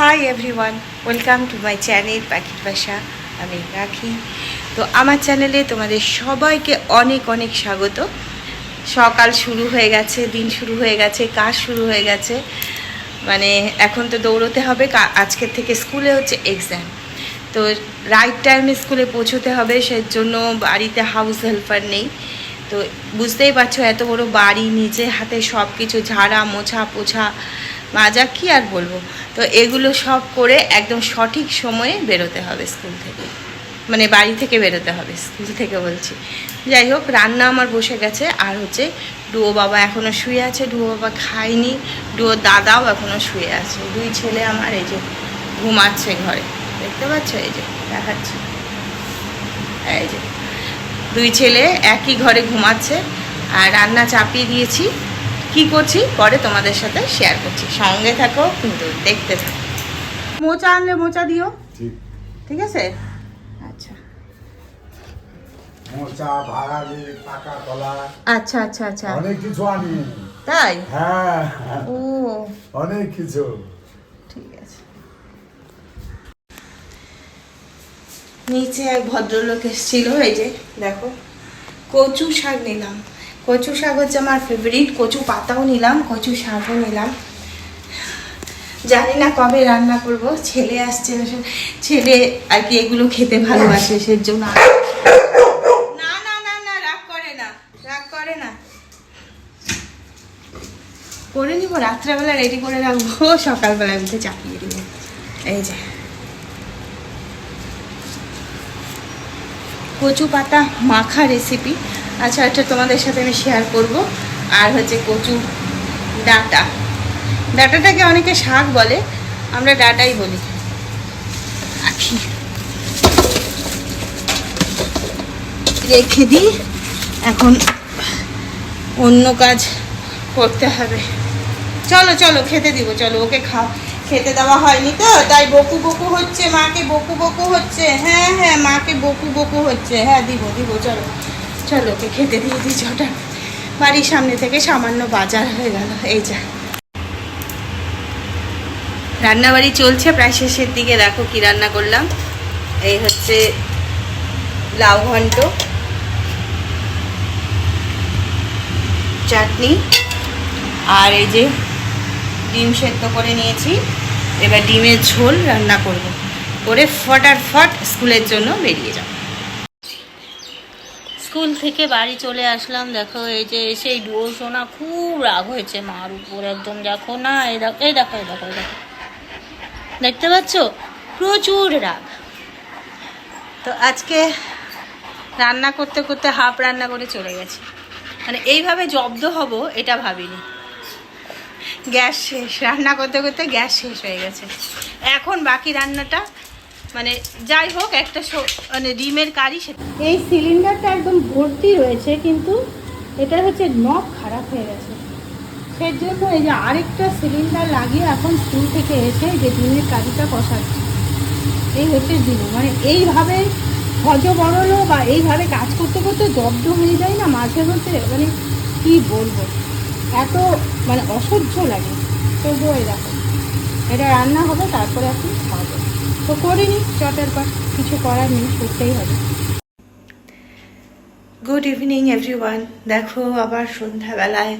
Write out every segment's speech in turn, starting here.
Hi everyone welcome to my channel পাখির বাসা আমি রাখি। তো আমার চ্যানেলে তোমাদের সবাইকে অনেক অনেক স্বাগত। সকাল শুরু হয়ে গেছে, দিন শুরু হয়ে গেছে, কাজ শুরু হয়ে গেছে। মানে এখন তো দৌড়তে হবে আজকের থেকে স্কুলে হচ্ছে এক্সাম তো রাইট টাইমে স্কুলে পৌঁছতে হবে, সেজন্য বাড়িতে হাউস হেল্পার নেই। তো বুঝতেই পারছ, এত বড় বাড়ি, নিজে হাতে সব কিছু ঝাড়া, মোছা, পোছা মাজা কি আর বলব? তো এগুলো সব করে একদম সঠিক সময়ে বেরোতে হবে স্কুল থেকে। মানে বাড়ি থেকে বেরোতে হবে, স্কুল থেকে বলছি। যাই হোক, রান্না আমার বসে গেছে। আর হচ্ছে ডুয়ো বাবা এখনও শুয়ে আছে, ডুয়ো বাবা খায়নি। ডুয়ো দাদাও এখনও শুয়ে আছে। দুই ছেলে আমার, এই যে ঘুমাচ্ছে ঘরে। দেখতে পাচ্ছ? এই যে, দেখাচ্ছি। এই যে, দুই ছেলে একই ঘরে ঘুমাচ্ছে। আর রান্না চাপিয়ে দিয়েছি। কি করছি? পরে তোমাদের সাথে শেয়ার করছি। সঙ্গে থাকো কিন্তু দেখতে থাকো। মোচা আনলে মোচা দিও। ঠিক। আছে? আচ্ছা। মোচা ভাড়ালি পাকা কলা। আচ্ছা আচ্ছা আচ্ছা। অনেক কিছু আনি। তাই? হ্যাঁ। ও। অনেক কিছু। ঠিক আছে। নিচে এক ভদ্রলোক এসেছিল এই যে দেখো। কচু শাক নিলাম। কচু শাক হচ্ছে আমার ফেভারিট কচু পাতাও নিলাম, কচু শাকও নিলাম। জানি না কবে রান্না করব, ছেলে আসছে, ছেলে আর কি এগুলো খেতে ভালোবাসে, সেজন্য না না না না, রাগ করে না, রাগ করে না। করে নিব, রাত্রেবেলা রেডি করে রাখব, সকালবেলা উঠে চাপিয়ে দিব। এই যে। কচু পাতা মাখা রেসিপি আচ্ছা এটা তোমাদের সাথে আমি শেয়ার করব। আর হচ্ছে কচু ডাটা। ডাটাটাকে অনেকে শাক বলে, আমরা ডাটাই বলি। রেখে দিই। এখন অন্য কাজ করতে হবে। চলো চলো, খেতে দিব, চলো, ওকে খাও। খেতে দেওয়া হয়নি তো, তাই বকু বকু হচ্ছে, মাকে বকু বকু হচ্ছে। হ্যাঁ হ্যাঁ মাকে বকু বকু হচ্ছে। হ্যাঁ দিব দিব, চলো। চলো ওকে খেতে দিয়ে দিচ্ছি ওটা। বাড়ির সামনে থেকে সামান্য বাজার হয়ে গেল, এই যা। রান্নাবাড়ি চলছে, প্রায় শেষের দিকে দেখো কি রান্না করলাম। এই হচ্ছে লাউ ঘন্ট, চাটনি, আর এই যে ডিম সেদ্ধ করে নিয়েছি। এবার ডিমের ঝোল রান্না করব। করে ফটাফট স্কুলের জন্য বেরিয়ে যাব। স্কুল থেকে বাড়ি চলে আসলাম। দেখো, এই যে সেই ডুয়ো সোনা খুব রাগ হয়েছে মার উপর একদম। দেখো না, এই দেখো এই দেখো এই দেখো দেখো। দেখতে পাচ্ছ? প্রচুর রাগ। তো আজকে রান্না করতে করতে হাফ রান্না করে চলে গেছি। মানে এইভাবে জব্দ হব, এটা ভাবিনি। গ্যাস শেষ। রান্না করতে করতে গ্যাস শেষ হয়ে গেছে। এখন বাকি রান্নাটা মানে যাই হোক, একটা মানে ডিমের কারি এই সিলিন্ডারটা একদম ভর্তি রয়েছে, কিন্তু এটা হচ্ছে নখ খারাপ হয়ে গেছে। সেই জন্য এই যে আরেকটা সিলিন্ডার লাগিয়ে এখন স্কুল থেকে এসে যে ডিমের কারিটা কষাচ্ছে এই হচ্ছে দিন মানে এইভাবে হজ বড়লো বা এইভাবে কাজ করতে করতে জব্দ হয়ে যায় না মাঝে মধ্যে মানে কি বলব? এত মানে অসহ্য লাগে। তবুও দেখো এটা রান্না হবে, তারপরে আপনি তো করিনি চটের পর কিছু করার নেই, করতেই হবে। গুড ইভিনিং এভরিওয়ান দেখো, আবার সন্ধ্যাবেলায়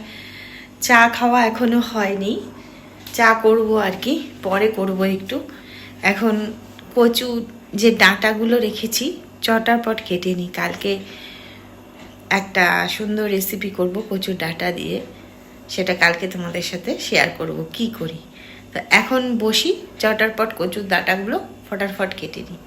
চা খাওয়া এখনও হয়নি। চা করব আর কি, পরে করব একটু। এখন কচু যে ডাঁটাগুলো রেখেছি, চটার পট কেটে নিই। কালকে একটা সুন্দর রেসিপি করব কচুর ডাঁটা দিয়ে। সেটা কালকে তোমাদের সাথে শেয়ার করব, কি করি। তো এখন বসি, চটার পট কচুর ডাঁটাগুলো ফটাফট কেটে নিই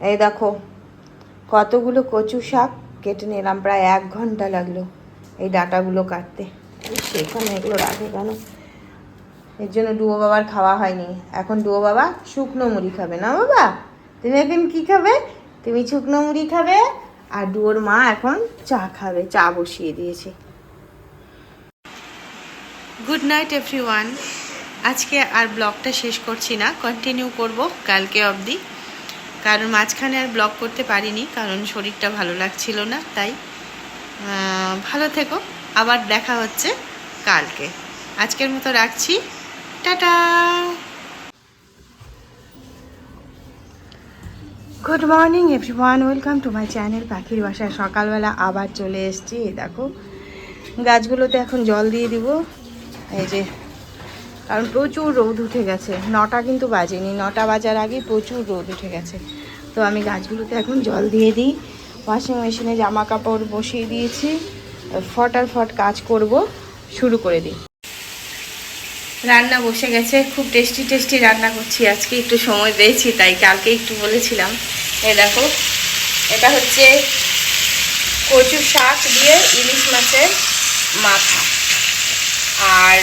এই দেখো, কতগুলো কচু শাক কেটে নিলাম, প্রায় এক ঘণ্টা লাগল এই ডাটাগুলো কাটতে। সেখানে এগুলো রাখে কেন? এর জন্য ডুয়ো বাবার খাওয়া হয়নি। এখন ডুয়ো বাবা শুকনো মুড়ি খাবে, না বাবা? তুমি এখন কি খাবে? তুমি শুকনো মুড়ি খাবে আর ডুয়োর মা এখন চা খাবে, চা বসিয়ে দিয়েছে। গুড নাইট এভরিওয়ান আজকে আর ব্লগটা শেষ করছি না কন্টিনিউ করব কালকে অবধি। কারণ মাঝখানে আর ব্লগ করতে পারিনি, কারণ শরীরটা ভালো লাগছিল না, তাই ভালো থেকো, আবার দেখা হচ্ছে কালকে। আজকের মতো রাখছি, tata! Good morning everyone welcome to my channel পাখির বাসায়। সকালবেলা আবার চলে এসেছি দেখো, গাছগুলোতে এখন জল দিয়ে দিব। এই যে কারণ প্রচুর রোদ উঠে গেছে। নটা কিন্তু বাজেনি, নটা বাজার আগে প্রচুর রোদ উঠে গেছে। তো আমি গাছগুলোতে এখন জল দিয়ে দিই ওয়াশিং মেশিনে জামা কাপড় বসিয়ে দিয়েছি ফটার ফট কাজ করব, শুরু করে দিই। রান্না বসে গেছে, খুব টেস্টি টেস্টি রান্না করছি। আজকে একটু সময় পেয়েছি, তাই কালকে একটু বলেছিলাম। এ দেখো, এটা হচ্ছে কচু শাক দিয়ে ইলিশ মাছের মাথা। আর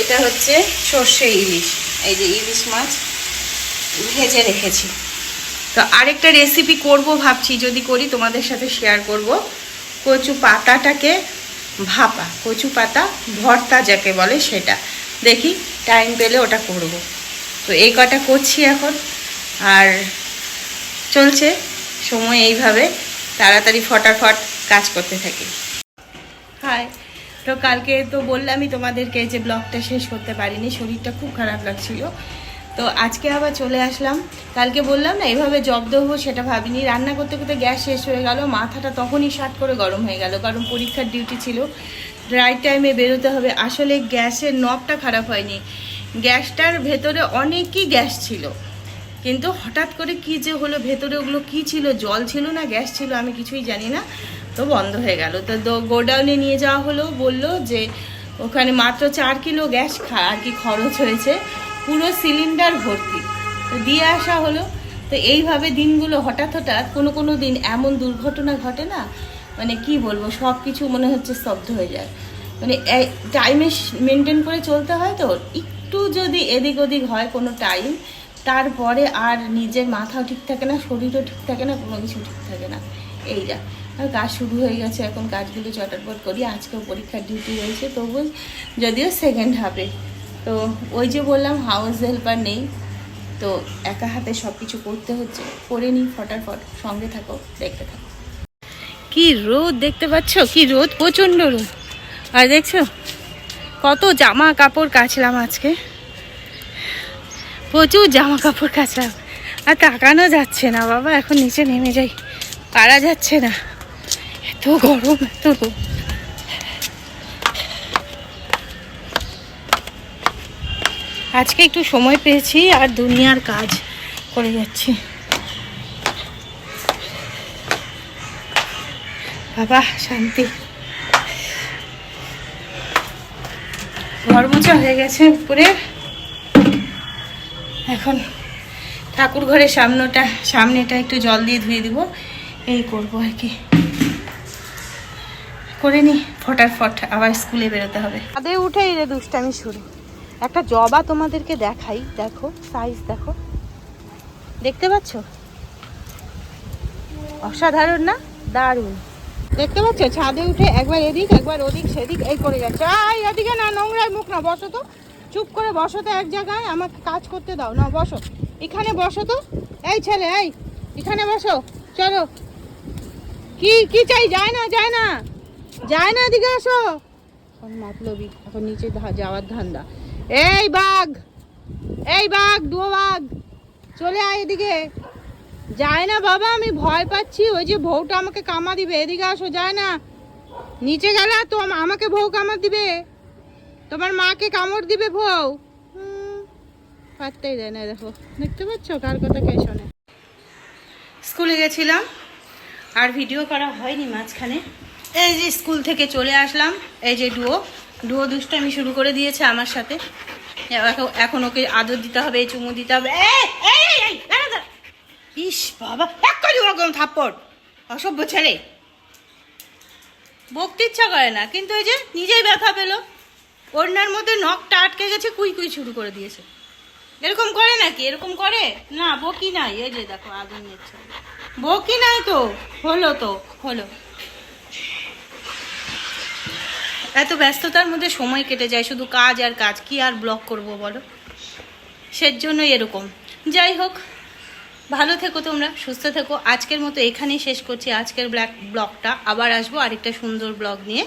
এটা হচ্ছে সর্ষে ইলিশ। এই যে ইলিশ মাছ ভেজে রেখেছি। তো আরেকটা রেসিপি করব ভাবছি, যদি করি তোমাদের সাথে শেয়ার করব। কচু পাতাটাকে ভাপা, কচু পাতা ভর্তা যাকে বলে সেটা। দেখি টাইম পেলে ওটা করব। তো এই কটা করছি এখন। আর চলছে সময় এইভাবে। তাড়াতাড়ি ফটাফট কাজ করতে থাকি। হাই তো কালকে তো বললামই তোমাদেরকে যে ব্লগটা শেষ করতে পারিনি, শরীরটা খুব খারাপ লাগছিল। তো আজকে আবার চলে আসলাম। কালকে বললাম না, এভাবে জব্দ হব সেটা ভাবিনি। রান্না করতে করতে গ্যাস শেষ হয়ে গেল, মাথাটা তখনই শার্ট করে গরম হয়ে গেল, কারণ পরীক্ষার ডিউটি ছিল। রাইট টাইমে বেরোতে হবে। আসলে গ্যাসের নবটা খারাপ হয়নি। গ্যাসটার ভেতরে অনেকই গ্যাস ছিল। কিন্তু হঠাৎ করে কি যে হলো, ভেতরে ওগুলো কি ছিল, জল ছিল না, গ্যাস ছিল, আমি কিছুই জানি না। তো বন্ধ হয়ে গেল। তো গোডাউনে নিয়ে যাওয়া হলো, বলল যে ওখানে মাত্র চার কিলো গ্যাস আর কি খরচ হয়েছে, পুরো সিলিন্ডার ভর্তি। তো দিয়ে আসা হলো। তো এইভাবে দিনগুলো হঠাৎ হঠাৎ, কোনো কোনো দিন এমন দুর্ঘটনা ঘটে না মানে কি বলব, সব কিছু মনে হচ্ছে স্তব্ধ হয়ে যায়। মানে টাইমে মেনটেন করে চলতে হয় তো, একটু যদি এদিক ওদিক হয় কোনো টাইম তারপরে আর নিজের মাথাও ঠিক থাকে না, শরীরও ঠিক থাকে না, কোনো কিছু ঠিক থাকে না। এই যা, আর কাজ শুরু হয়ে গেছে, এখন কাজগুলো চটাপট করি। আজকেও পরীক্ষার ডিউটি রয়েছে তবু যদিও সেকেন্ড হাফে তো ওই যে বললাম হাউস হেল্পার নেই। তো একা হাতে সব কিছু করতে হচ্ছে, করে নিই ফটাফট, সঙ্গে থাকো, দেখতে থাকো। কি রোদ দেখতে পাচ্ছ? কি রোদ, প্রচণ্ড রোদ। আর দেখছ, কত জামা কাপড় কাচলাম আজকে। প্রচুর জামা কাপড় কাচলাম। আর তাকানো যাচ্ছে না বাবা, এখন নিচে নেমে যাই। পারা যাচ্ছে না। এত গরম, এত রোদ। আজকে একটু সময় পেয়েছি আর দুনিয়ার কাজ করে যাচ্ছি। বাবা, শান্তি। ঘর মোছা হয়ে গেছে উপরে। এখন ঠাকুর ঘরের সামনেটা সামনেটা একটু জল দিয়ে ধুয়ে দিব। এই করব আর কি। করে নি, ফটাফট আবার স্কুলে বেরোতে হবে। ছাদে উঠেই রে দুষ্টামি শুরু। একটা জবা তোমাদেরকে দেখাই, দেখো সাইজ দেখো। দেখতে পাচ্ছ? অসাধারণ না? দারুণ। দেখতে পাচ্ছ? ছাদে উঠে একবার এদিক, একবার ওদিক, সেদিক, এই করে যাচ্ছে। আই এদিকে না, নোংরায় মুখ না, বসো তো। চুপ করে বসো তো এক জায়গায়, আমাকে কাজ করতে দাও। না বসো। এখানে বসো তো। এই ছেলে, এই, এখানে বসো। চলো। কি কি চাই? যায় না যায় না। যায় না, এদিকে আসো। এখন মতলবি, এখন নিচে যাওয়ার ধান্দা। এই বাঘ এই বাঘ, দুয়ো বাঘ, চলে আয় এদিকে। যায় না বাবা, আমি ভয় পাচ্ছি। ওই যে বউটা আমাকে কামা দিবে। এদিকে আসো, যায় না। নিচে গেলে তো আমাকে বউ কামা দিবে। তোমার মাকে কামড় দিবে বউ? হুম, পাত্তাই দেয় না দেখো। দেখতে পাচ্ছ কার কথা কে শোনে? স্কুলে গেছিলাম আর ভিডিও করা হয়নি মাঝখানে। এই যে স্কুল থেকে চলে আসলাম এই যে ডুয়ো। ডুয়ো দুষ্টামি শুরু করে দিয়েছে আমার সাথে। এখন- ওকে আদর দিতে হবে এই চুমু দিতে হবে। ইস বাবা এক কাজ ওরকম থাপ্পড়। অসভ্য ছেলে। বকতে ইচ্ছা করে না কিন্তু এই যে নিজেই ব্যথা পেল। ওড়নার মধ্যে নখটা আটকে গেছে, কুই কুই শুরু করে দিয়েছে। এরকম করে নাকি? এরকম করে? না বকি নাই? এই যে দেখো, আগুন নিচ্ছে। বকি নাই তো? হলো তো, হলো। এত ব্যস্ততার মধ্যে সময় কেটে যায়, শুধু কাজ আর কাজ। কি আর ব্লগ করব বলো? সের জন্য এরকম। যাই হোক, ভালো থেকো তোমরা, সুস্থ থেকো। আজকের মতো এখানেই শেষ করছি। আজকের ব্ল্যাক ব্লগটা। আবার আসব আরেকটা সুন্দর ব্লগ নিয়ে।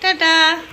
টাটা!